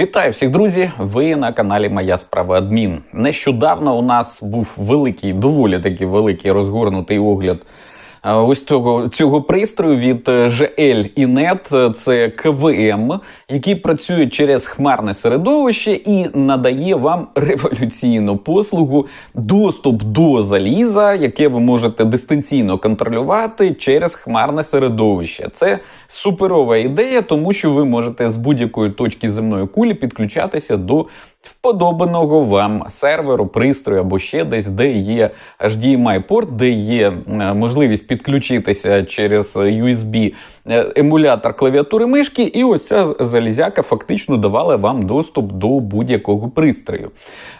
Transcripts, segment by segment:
Вітаю всіх, друзі! Ви на каналі Моя справа Адмін. Нещодавно у нас був великий, доволі таки великий розгорнутий огляд е, ось цього, цього пристрою від е, GL Inet. Це КВМ, який працює через хмарне середовище і надає вам революційну послугу доступ до заліза, яке ви можете дистанційно контролювати через хмарне середовище. Це суперова ідея, тому що ви можете з будь-якої точки земної кулі підключатися до вподобаного вам серверу, пристрою або ще десь, де є HDMI-порт, де є е, можливість підключитися через USB емулятор клавіатури мишки, і ось ця залізяка фактично давала вам доступ до будь-якого пристрою.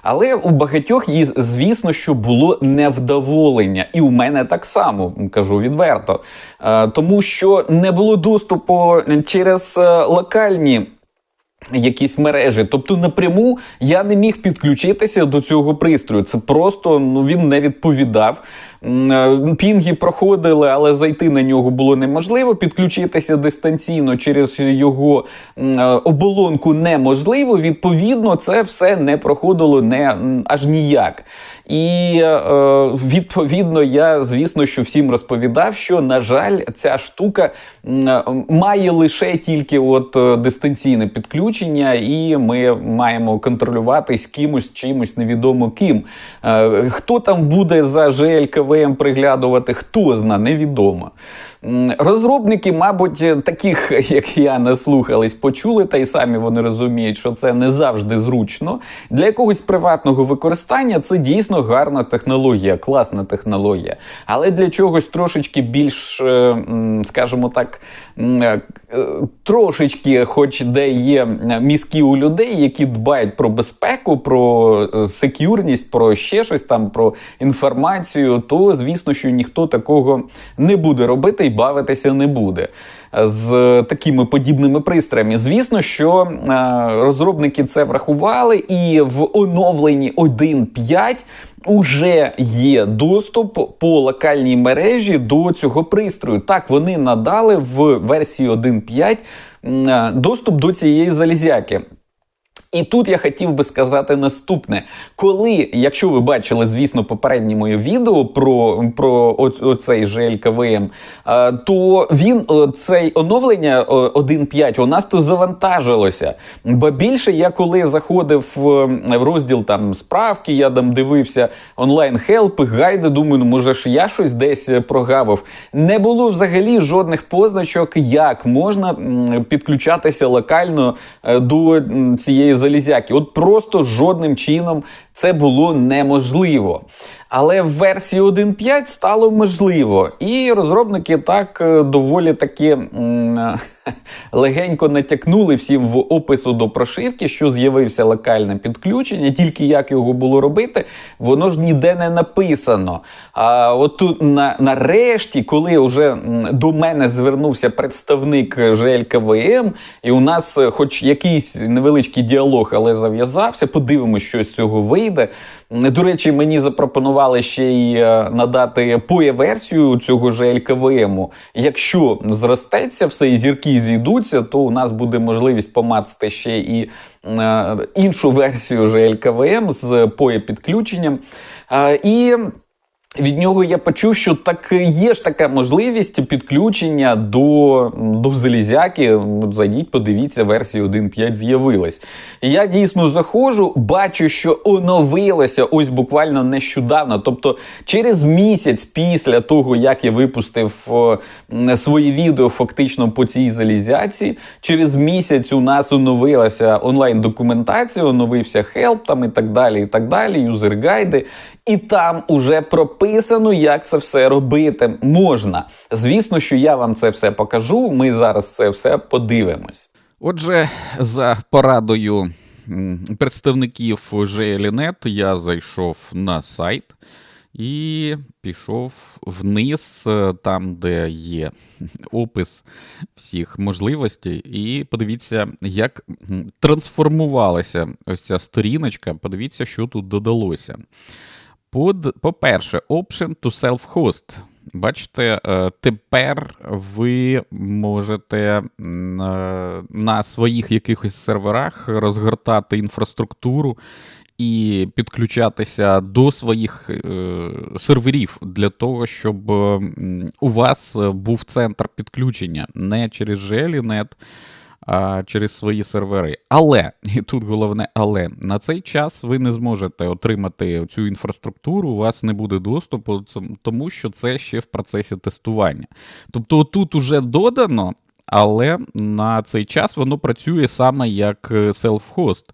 Але у багатьох її, звісно, що було невдоволення, і у мене так само кажу відверто, Е, тому що не було доступу через е, локальні. Якісь мережі, тобто напряму я не міг підключитися до цього пристрою. Це просто ну він не відповідав. Е, Пінги проходили, але зайти на нього було неможливо. Підключитися дистанційно через його е, оболонку неможливо. Відповідно, це все не проходило не аж ніяк. І е, відповідно, я звісно, що всім розповідав, що на жаль, ця штука має лише тільки от е, дистанційне підключення, і ми маємо контролюватись кимось чимось невідомо ким. Е, хто там буде за ЖЛКВМ приглядувати, хто зна, невідомо. Розробники, мабуть, таких, як я, наслухались, почули, та й самі вони розуміють, що це не завжди зручно. Для якогось приватного використання це дійсно гарна технологія, класна технологія. Але для чогось трошечки більш, е, скажімо так, е, е, трошечки, хоч де є е, мізки у людей, які дбають про безпеку, про е, секюрність, про ще щось там, про інформацію, то звісно, що ніхто такого не буде робити бавитися не буде. З такими подібними пристроями. Звісно, що е, розробники це врахували, і в оновленні 1.5 уже є доступ по локальній мережі до цього пристрою. Так, вони надали в версії 1.5 м, е, доступ до цієї залізяки. І тут я хотів би сказати наступне: коли, якщо ви бачили, звісно, попереднє моє відео про, про оцей ЖЛКВМ, е, то він цей оновлення 1.5 у нас то завантажилося. Бо більше я коли заходив в, розділ там справки, я там дивився онлайн хелпи, гайди, думаю, ну може ж я щось десь е, прогавив. Не було взагалі жодних позначок, як можна підключатися локально е, до цієї залізяки. От просто жодним чином це було неможливо. Але в версії 1.5 стало можливо, і розробники так е, доволі таки легенько натякнули всім в опису до прошивки, що з'явився локальне підключення. Тільки як його було робити, воно ж ніде не написано. А от тут на, нарешті, коли вже до мене звернувся представник ЖЛКВМ, і у нас, е, хоч якийсь невеличкий діалог, але зав'язався, подивимося, що з цього вийде. М, До речі, мені запропонували ще й е, надати поє-версію цього ж ЛКВМу. Якщо зростеться все і зірки зійдуться, то у нас буде можливість помацати ще і е, іншу версію ж ЛКВМ з поє-підключенням. Е, і від нього я почув, що так є ж така можливість підключення до, до залізяки. Зайдіть, подивіться, версія 1.5 з'явилась. Я дійсно заходжу, бачу, що оновилося ось буквально нещодавно. Тобто, через місяць після того, як я випустив о, свої відео фактично по цій залізяці, через місяць у нас оновилася онлайн-документація, оновився хелп там і так далі, і так далі, юзер-гайди. І там уже прописано, як це все робити можна. Звісно, що я вам це все покажу. Ми зараз це все подивимось. Отже, за порадою представників ЖЛНет я зайшов на сайт і пішов вниз, е, там, де є опис всіх можливостей. І подивіться, як трансформувалася ось ця сторіночка. Подивіться, що тут додалося. Под- По-перше, option to self-host. Бачите, е, тепер ви можете е, на своїх якихось серверах розгортати інфраструктуру і підключатися до своїх е, серверів для того, щоб у вас був центр підключення не через GLNet, а через свої сервери. Але, і тут головне, але на цей час ви не зможете отримати цю інфраструктуру, у вас не буде доступу, тому що це ще в процесі тестування. Тобто, тут уже додано. Але на цей час воно працює саме як е, self-host.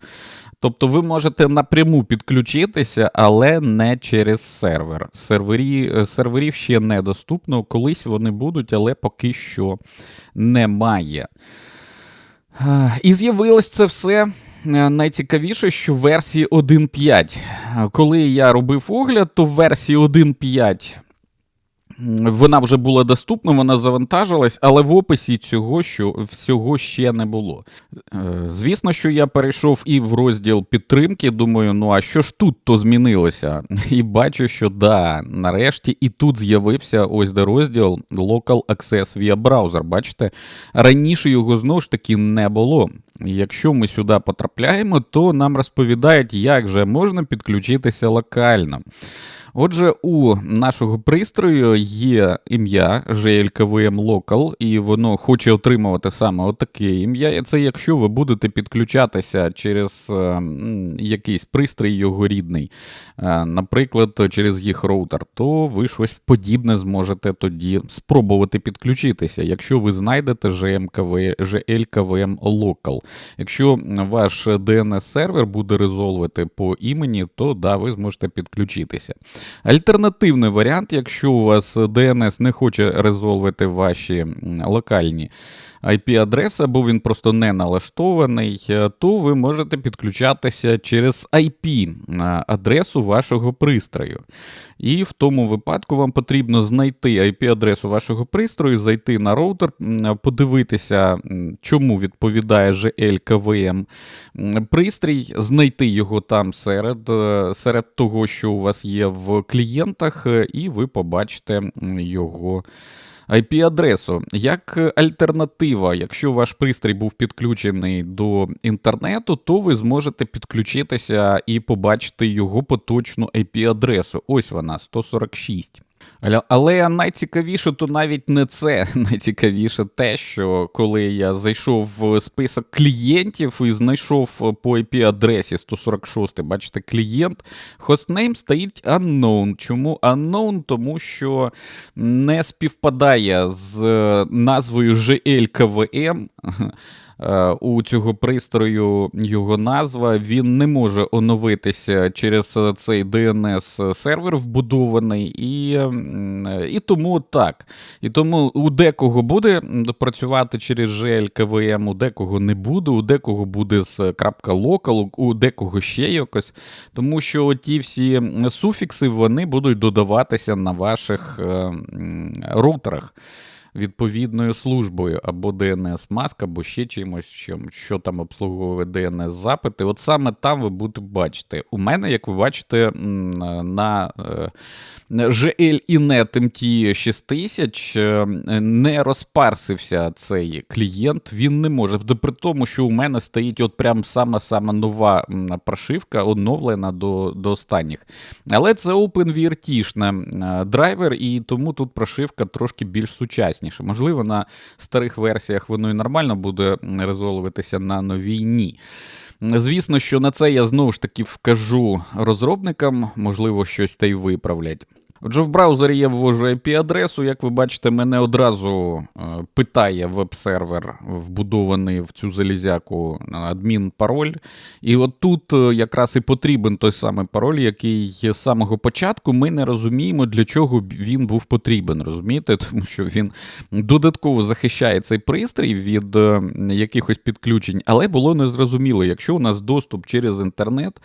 Тобто ви можете напряму підключитися, але не через сервер. Сервері, е, Серверів ще недоступно, колись вони будуть, але поки що немає. І з'явилось це все е, найцікавіше, що в версії 1.5. Коли я робив огляд, то в версії 1.5 вона вже була доступна, вона завантажилась, але в описі цього що всього ще не було. Е, звісно, що я перейшов і в розділ підтримки. Думаю, ну а що ж тут то змінилося? І бачу, що да, нарешті і тут з'явився ось де розділ Local Access via Browser. Бачите, раніше його знову ж таки не було. Якщо ми сюди потрапляємо, то нам розповідають, як же можна підключитися локально. Отже, у нашого пристрою є ім'я GLKVM Local, і воно хоче отримувати саме отаке ім'я. Це якщо ви будете підключатися через е, якийсь пристрій його рідний, е, наприклад, через їх роутер, то ви щось подібне зможете тоді спробувати підключитися, якщо ви знайдете GMKV, GLKVM Local. Якщо ваш DNS-сервер буде резолвити по імені, то да, ви зможете підключитися. Альтернативний варіант, якщо у вас DNS не хоче резолвити ваші локальні IP-адреси, або він просто не налаштований, е, то ви можете підключатися через IP-адресу вашого пристрою. І в тому випадку вам потрібно знайти IP-адресу вашого пристрою, зайти на роутер, подивитися, чому відповідає GL пристрій, знайти його там серед, е, серед того, що у вас є в клієнтах, е, і ви побачите його. IP-адресу як альтернатива, якщо ваш пристрій був підключений до інтернету, то ви зможете підключитися і побачити його поточну IP-адресу. Ось вона 146. Але найцікавіше то навіть не це. Найцікавіше те, що коли я зайшов в список клієнтів і знайшов по IP-адресі 146, бачите, клієнт, хостнейм стоїть unknown. Чому unknown? Тому що не співпадає з назвою GLKVM. Е, у цього пристрою його назва. Він не може оновитися через цей DNS сервер вбудований, і і тому так. І тому у декого буде працювати через GL KVM, у декого не буде, у декого буде з .local, у декого ще якось. Тому що ті всі суфікси вони будуть додаватися на ваших е, роутерах відповідною службою або DNS-маск, або ще чимось, що, що там обслуговує DNS-запити. От саме там ви будете бачити. У мене, як ви бачите, на е, GL Inet MT 6000 не розпарсився цей клієнт, він не може. При тому, що у мене стоїть от прям сама-сама нова прошивка, оновлена до до останніх. Але це OpenVRT драйвер, і тому тут прошивка трошки більш сучасніша. Можливо, на старих версіях воно і нормально буде резолвитися на новій ні. Звісно, що на це я знову ж таки вкажу розробникам, можливо, щось та й виправлять. Отже, в браузері я ввожу IP-адресу. Як ви бачите, мене одразу е, питає веб-сервер, вбудований в цю залізяку адмін пароль. І от тут е, якраз і потрібен той самий пароль, який з самого початку ми не розуміємо, для чого він був потрібен. Розумієте? Тому що він додатково захищає цей пристрій від е, якихось підключень, але було незрозуміло, якщо у нас доступ через інтернет,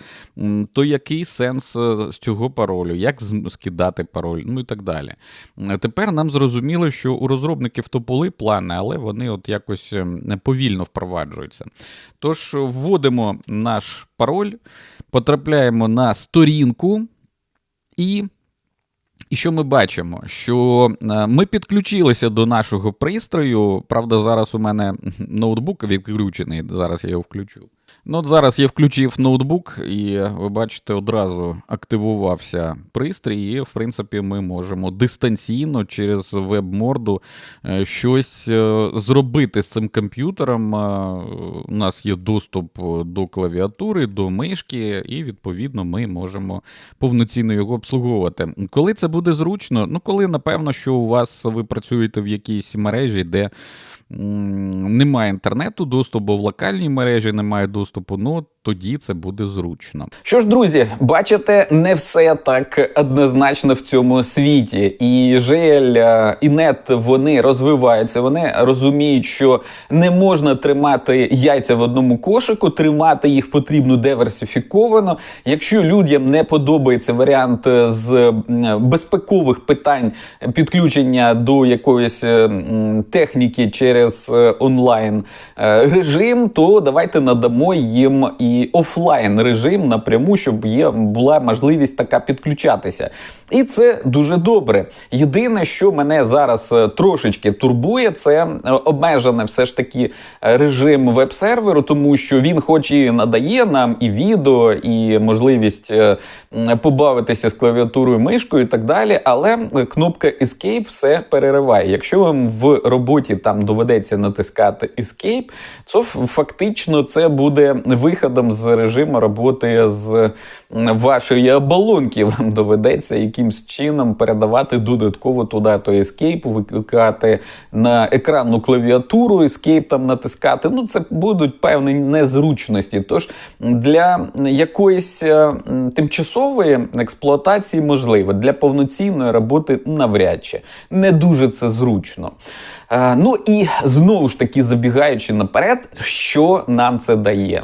то який сенс з цього паролю? Як скидати? Змінювати пароль, ну і так далі. Тепер нам зрозуміло, що у розробників то були плани, але вони от якось ем, повільно впроваджуються. Тож вводимо наш пароль, потрапляємо на сторінку і. І що ми бачимо? Що е, ми підключилися до нашого пристрою. Правда, зараз у мене ноутбук відключений. Зараз я його включу. Ну, от зараз я включив ноутбук, і ви бачите, одразу активувався пристрій, і в принципі ми можемо дистанційно через веб-морду е, щось е, зробити з цим комп'ютером. Е, У нас є доступ до клавіатури, до мишки, і відповідно ми можемо повноцінно його обслуговувати. Коли це буде зручно? Ну, коли напевно, що у вас ви працюєте в якійсь мережі, де немає інтернету доступу, в локальній мережі немає доступу, ну тоді це буде зручно. Що ж, друзі, бачите, не все так однозначно в цьому світі. І ЖЕЛ, і нет вони розвиваються. Вони розуміють, що не можна тримати яйця в одному кошику, тримати їх потрібно диверсифіковано. Якщо людям не подобається варіант з безпекових питань підключення до якоїсь техніки через онлайн режим, то давайте надамо їм і офлайн режим напряму, щоб є була можливість така підключатися. І це дуже добре. Єдине, що мене зараз е, трошечки турбує, це е, обмежений все ж таки е, режим веб-серверу, тому що він, хоч і надає нам і відео, і можливість побавитися з клавіатурою, мишкою і так далі. Але кнопка Escape все перериває. Якщо вам в роботі там доведеться натискати Escape, то фактично це буде виходом з режиму роботи з вашої оболонки. Вам доведеться якимсь чином передавати додатково туди той Escape, викликати на екранну клавіатуру, Escape там натискати. Ну, це будуть певні незручності. Тож для якоїсь тимчасової експлуатації можливо, для повноцінної роботи навряд чи не дуже це зручно. Ну і знову ж таки забігаючи наперед, що нам це дає.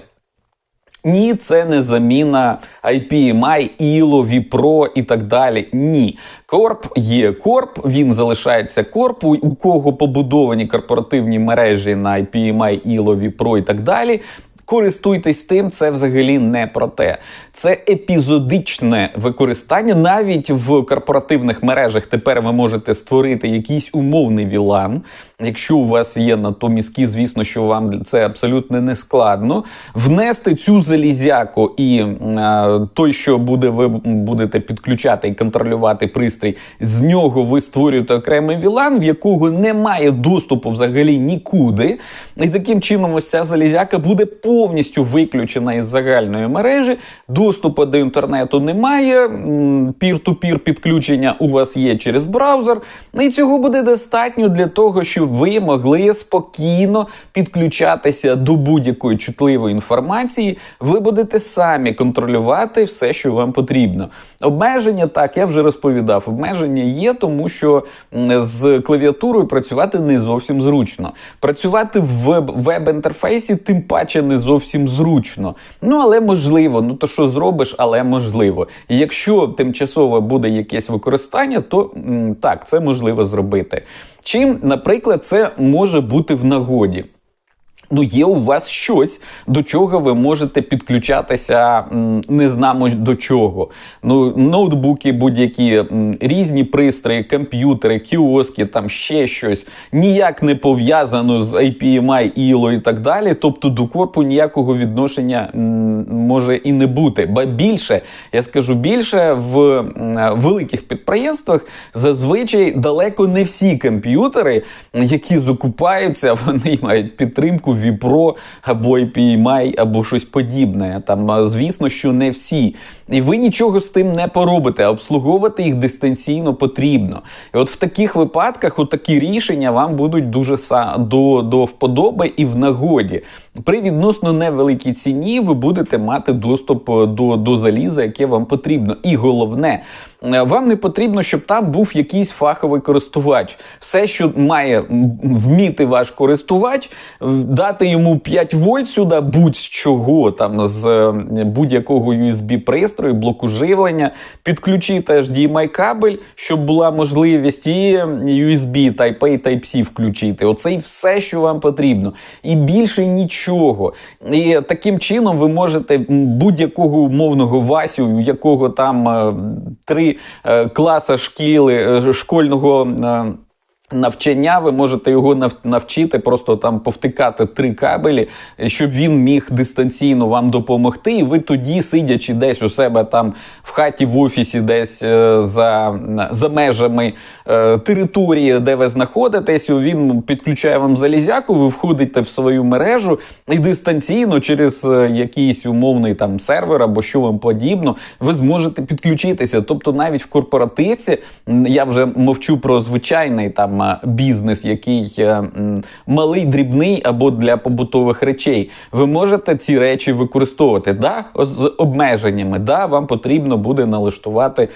Ні, це не заміна IPMI, ILO, VPRO і так далі. Ні. Корп є корп, він залишається корпу, у кого побудовані корпоративні мережі на IPMI, ILO, VPRO і так далі. Користуйтесь тим, це взагалі не про те. Це епізодичне використання. Навіть в корпоративних мережах тепер ви можете створити якийсь умовний VLAN. Якщо у вас є на то мізки, звісно, що вам це абсолютно не складно. Внести цю залізяку і а, той, що буде, ви будете підключати і контролювати пристрій, з нього ви створюєте окремий VLAN, в якого немає доступу взагалі нікуди. І таким чином, ось ця залізяка буде повністю виключена із загальної мережі. Доступу до інтернету немає. Пір-ту-пір підключення у вас є через браузер. І цього буде достатньо для того, щоб ви могли спокійно підключатися до будь-якої чутливої інформації. Ви будете самі контролювати все, що вам потрібно. Обмеження, так, я вже розповідав. Обмеження є, тому що з клавіатурою працювати не зовсім зручно. Працювати в веб-інтерфейсі, тим паче не зовсім зручно. Ну, але можливо, ну то що зробиш, але можливо. І якщо тимчасово буде якесь використання, то так, це можливо зробити. Чим, наприклад, це може бути в нагоді. Ну, є у вас щось, до чого ви можете підключатися, не знамо до чого. Ну, ноутбуки, будь-які різні пристрої, комп'ютери, кіоски, там ще щось, ніяк не пов'язано з IPMI, ILO і так далі. Тобто до корпу ніякого відношення може і не бути. Ба більше, я скажу більше, в великих підприємствах зазвичай далеко не всі комп'ютери, які закупаються, вони мають підтримку. Віпро або IPMI, або щось подібне. Там, звісно, що не всі. І ви нічого з тим не поробите. Обслуговувати їх дистанційно потрібно. І от в таких випадках от такі рішення вам будуть дуже до, до вподоби і в нагоді. При відносно невеликій ціні ви будете мати доступ до, до заліза, яке вам потрібно. І головне. Вам не потрібно, щоб там був якийсь фаховий користувач. Все, що має вміти ваш користувач, дати йому 5 вольт сюди, будь-з чого, там з будь-якого USB-пристрою, блоку живлення, підключити HDMI кабель, щоб була можливість, і USB Type-A, Type-C включити. Оце і все, що вам потрібно. І більше нічого нічого. І таким чином ви можете будь-якого умовного Васю, у якого там е, три е, класи шкіли е, школьного. Е, Навчання ви можете його навчити, просто там повтикати три кабелі, щоб він міг дистанційно вам допомогти. І ви тоді, сидячи десь у себе там в хаті, в офісі, десь е, за, за межами е, території, де ви знаходитесь, він підключає вам залізяку, ви входите в свою мережу і дистанційно через е, якийсь умовний там сервер або що вам подібно, ви зможете підключитися. Тобто, навіть в корпоративці я вже мовчу про звичайний там е, бізнес, який малий, дрібний або для побутових речей. Ви можете ці речі використовувати. Да, з обмеженнями. Да, вам потрібно буде налаштувати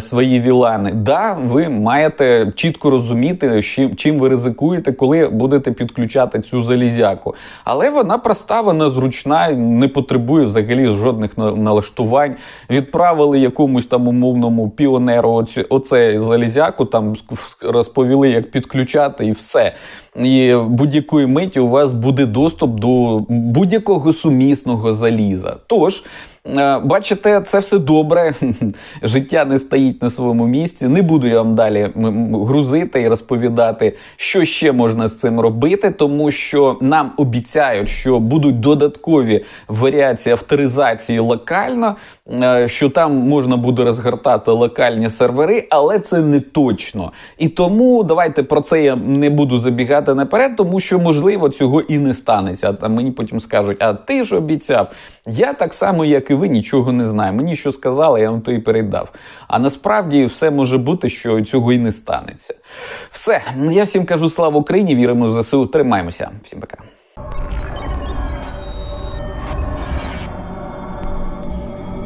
свої вілани. Да, ви маєте чітко розуміти, чим ви ризикуєте, коли будете підключати цю залізяку. Але вона проста, вона зручна, не потребує взагалі жодних налаштувань. Відправили якомусь там умовному піонеру оце залізяку, там розповіли, як підключати, і все. І будь-якої миті у вас буде доступ до будь-якого сумісного заліза. Тож. Е, Бачите, це все добре. Життя не стоїть на своєму місці. Не буду я вам далі грузити і розповідати, що ще можна з цим робити, тому що нам обіцяють, що будуть додаткові варіації авторизації локально, е, що там можна буде розгортати локальні сервери, але це не точно. І тому давайте про це я не буду забігати наперед, тому що можливо цього і не станеться. А мені потім скажуть: а ти ж обіцяв? Я так само, і ви, нічого не знаю. Мені що сказали, я вам то і передав. А насправді все може бути, що цього і не станеться. Все, я всім кажу слава Україні, віримо в ЗСУ. Тримаємося. Всім пока.